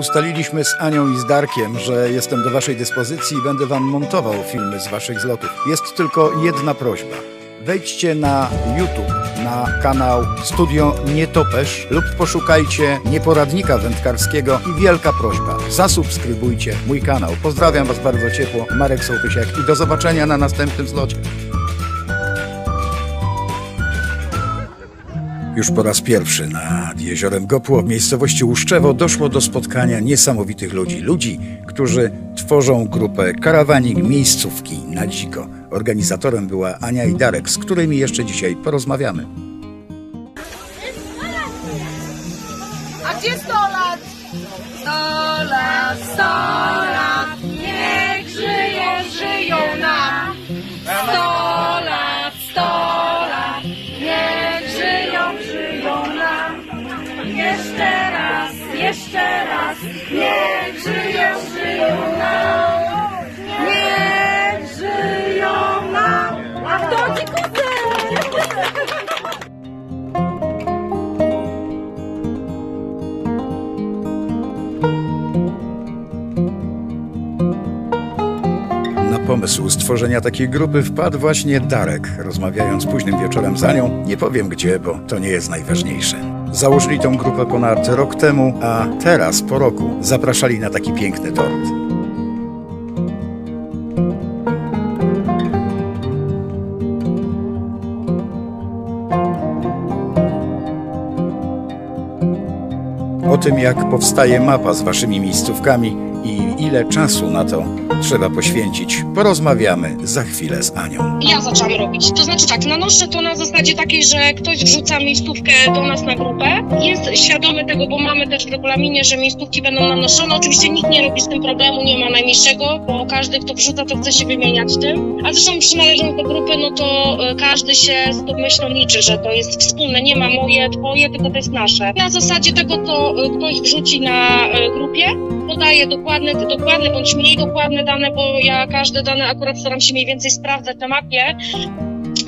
Ustaliliśmy z Anią i z Darkiem, że jestem do Waszej dyspozycji i będę Wam montował filmy z Waszych zlotów. Jest tylko jedna prośba. Wejdźcie na YouTube, na kanał Studio Nietopesz lub poszukajcie Nieporadnika Wędkarskiego i wielka prośba, zasubskrybujcie mój kanał. Pozdrawiam Was bardzo ciepło, Marek Sołtysiak i do zobaczenia na następnym zlocie. Już po raz pierwszy nad jeziorem Gopło w miejscowości Łuszczewo doszło do spotkania niesamowitych ludzi. Ludzi, którzy tworzą grupę Karawanik Miejscówki na dziko. Organizatorem była Ania i Darek, z którymi jeszcze dzisiaj porozmawiamy. A gdzie 100 lat? 100 lat, 100 Na pomysł stworzenia takiej grupy wpadł właśnie Darek. Rozmawiając późnym wieczorem z Anią, nie powiem gdzie, bo to nie jest najważniejsze. Założyli tą grupę ponad rok temu, a teraz, po roku, zapraszali na taki piękny tort. O tym, jak powstaje mapa z waszymi miejscówkami i ile czasu na to trzeba poświęcić, porozmawiamy za chwilę z Anią. ja zaczęłam robić. To znaczy tak, nanoszę to na zasadzie takiej, że ktoś wrzuca miejscówkę do nas na grupę. Jest świadomy tego, bo mamy też w regulaminie, że miejscówki będą nanoszone. Oczywiście nikt nie robi z tym problemu, nie ma najmniejszego, bo każdy, kto wrzuca, to chce się wymieniać tym. A zresztą przynależąc do grupy, no to e, każdy się z tą myślą liczy, że to jest wspólne. Nie ma moje, twoje, tylko to jest nasze. Na zasadzie tego, co e, ktoś wrzuci na e, grupie, podaje dokładne, dokładne bądź mniej dokładne dane, bo ja każde dane akurat staram się mniej więcej sprawdzać na mapie.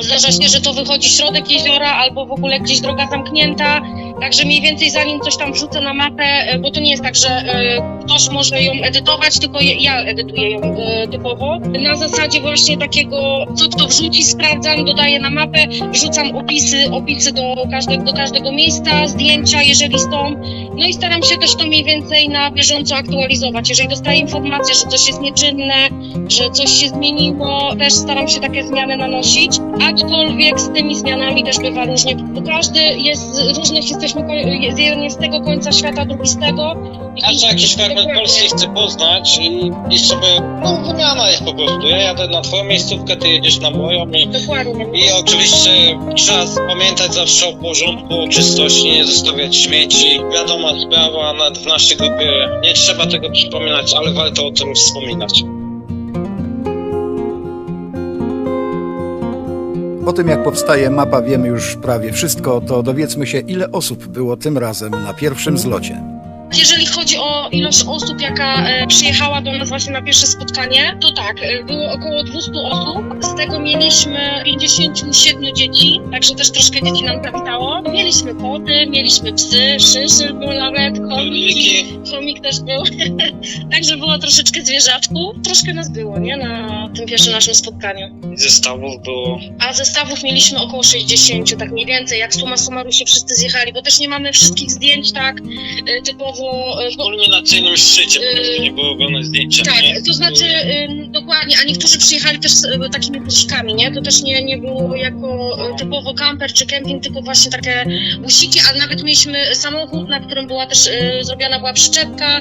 Zdarza się, że to wychodzi środek jeziora albo w ogóle gdzieś droga zamknięta. Także mniej więcej zanim coś tam wrzucę na mapę, e, bo to nie jest tak, że e, ktoś może ją edytować, tylko ja edytuję ją e, typowo. Na zasadzie właśnie takiego, co kto wrzuci, sprawdzam, dodaję na mapę, wrzucam opisy, opisy do każdego, do każdego miejsca, zdjęcia, jeżeli są. No i staram się też to mniej więcej na bieżąco aktualizować. Jeżeli dostaję informację, że coś jest nieczynne, że coś się zmieniło, też staram się takie zmiany nanosić. Aczkolwiek z tymi zmianami też bywa różnie, bo każdy jest różnych, jesteśmy, jeden jest z tego końca świata, drugi z tego. Każdy jakiś fragment. Polski chce poznać i, i sobie, no wymiana jest po prostu. Ja jadę na twoją miejscówkę, ty jedziesz na moją i, Dokładnie. i oczywiście trzeba pamiętać zawsze o porządku, o czystości, nie zostawiać śmieci. Wiadoma sprawa, nawet w naszej grupie nie trzeba tego przypominać, ale warto o tym wspominać. Po tym jak powstaje mapa wiemy już prawie wszystko, to dowiedzmy się ile osób było tym razem na pierwszym zlocie. Jeżeli chodzi o ilość osób, jaka e, przyjechała do nas właśnie na pierwsze spotkanie, to tak, e, było około 200 osób. Z tego mieliśmy 57 dzieci, także też troszkę dzieci nam zawitało. Mieliśmy koty, mieliśmy psy, szyszy był nawet, chomiki, chomik też był. także było troszeczkę zwierzaczków. Troszkę nas było, nie, na tym pierwszym naszym spotkaniu. Zestawów było A zestawów mieliśmy około 60, tak mniej więcej, jak suma summarum się wszyscy zjechali, bo też nie mamy wszystkich zdjęć tak e, typowo... e, w bo- kulminacyjnym szczycie, po prostu nie było robione zdjęcia. tak, nie? to znaczy dokładnie, a niektórzy przyjechali też z y, takimi busikami, nie? To też nie, nie było jako y, typowo kamper czy kemping, tylko właśnie takie busiki, a nawet mieliśmy samochód, na którym była też y, zrobiona była przyczepka,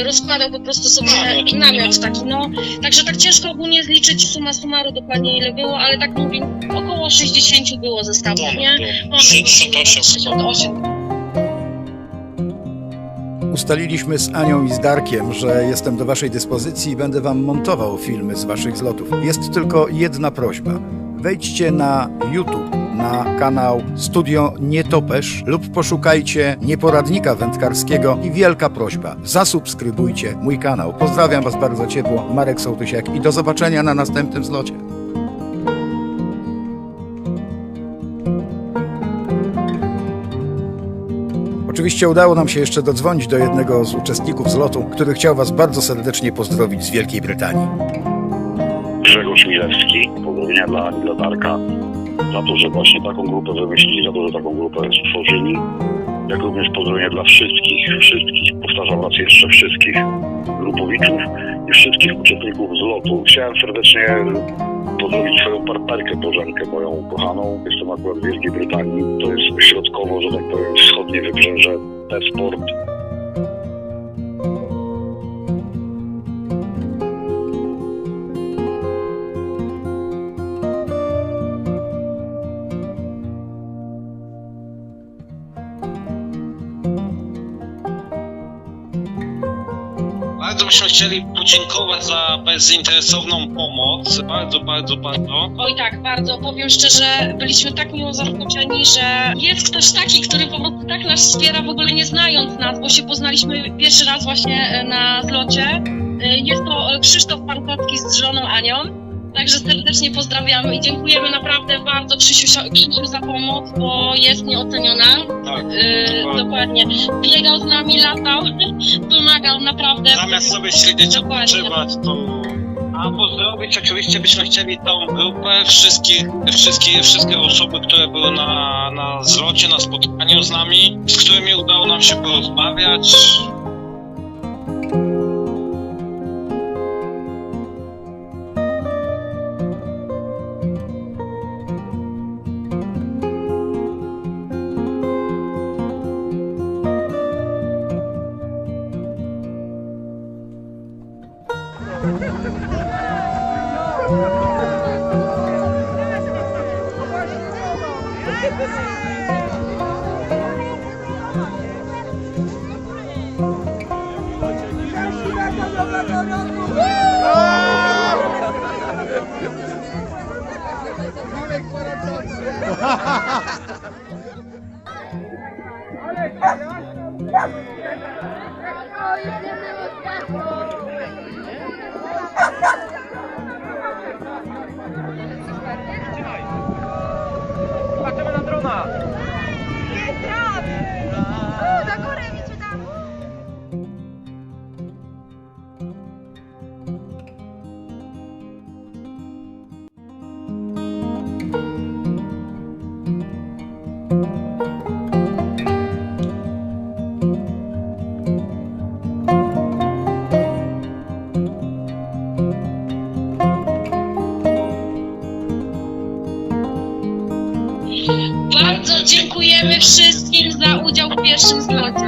y, rozkładał po prostu sobie Namiot. namiot taki, no. Także tak ciężko ogólnie zliczyć suma summarum dokładnie ile było, ale tak mówię, około 60 było zestawów, nie? Ponad 68. 68. Ustaliliśmy z Anią i z Darkiem, że jestem do Waszej dyspozycji i będę Wam montował filmy z Waszych zlotów. Jest tylko jedna prośba. Wejdźcie na YouTube, na kanał Studio Nietopesz lub poszukajcie Nieporadnika Wędkarskiego i wielka prośba, zasubskrybujcie mój kanał. Pozdrawiam Was bardzo ciepło, Marek Sołtysiak i do zobaczenia na następnym zlocie. Oczywiście udało nam się jeszcze dodzwonić do jednego z uczestników zlotu, który chciał Was bardzo serdecznie pozdrowić z Wielkiej Brytanii. Grzegorz Milewski, pozdrowienia dla, dla Darka za to, że właśnie taką grupę wymyślili, za to, że taką grupę stworzyli. Jak również pozdrowienia dla wszystkich, wszystkich, powtarzam raz jeszcze, wszystkich grupowiczów i wszystkich uczestników zlotu. Chciałem serdecznie pozdrowić swoją partnerkę Bożenkę, moją kochaną. Jestem akurat w Wielkiej Brytanii. To jest środkowo, że tak powiem, wschodnie wybrzeże, T-Sport. Bardzo byśmy chcieli podziękować za bezinteresowną pomoc. Bardzo, bardzo, bardzo. Oj tak, bardzo. Powiem szczerze, byliśmy tak miło zaskoczeni, że jest ktoś taki, który po prostu tak nas wspiera, w ogóle nie znając nas, bo się poznaliśmy pierwszy raz właśnie e, na zlocie. E, Jest to e, Krzysztof Pankowski z żoną Anią. Także serdecznie pozdrawiamy i dziękujemy naprawdę bardzo Krzysiu, za pomoc, bo jest nieoceniona. Tak. Yy, dokładnie. Biegał z nami, latał, pomagał naprawdę. Zamiast sobie siedzieć, odpoczywać, to... A pozdrowić oczywiście byśmy chcieli tą grupę, wszystkich, wszystkie, wszystkie osoby, które były na, na zlocie, na spotkaniu z nami, z którymi udało nam się porozmawiać. Do Bardzo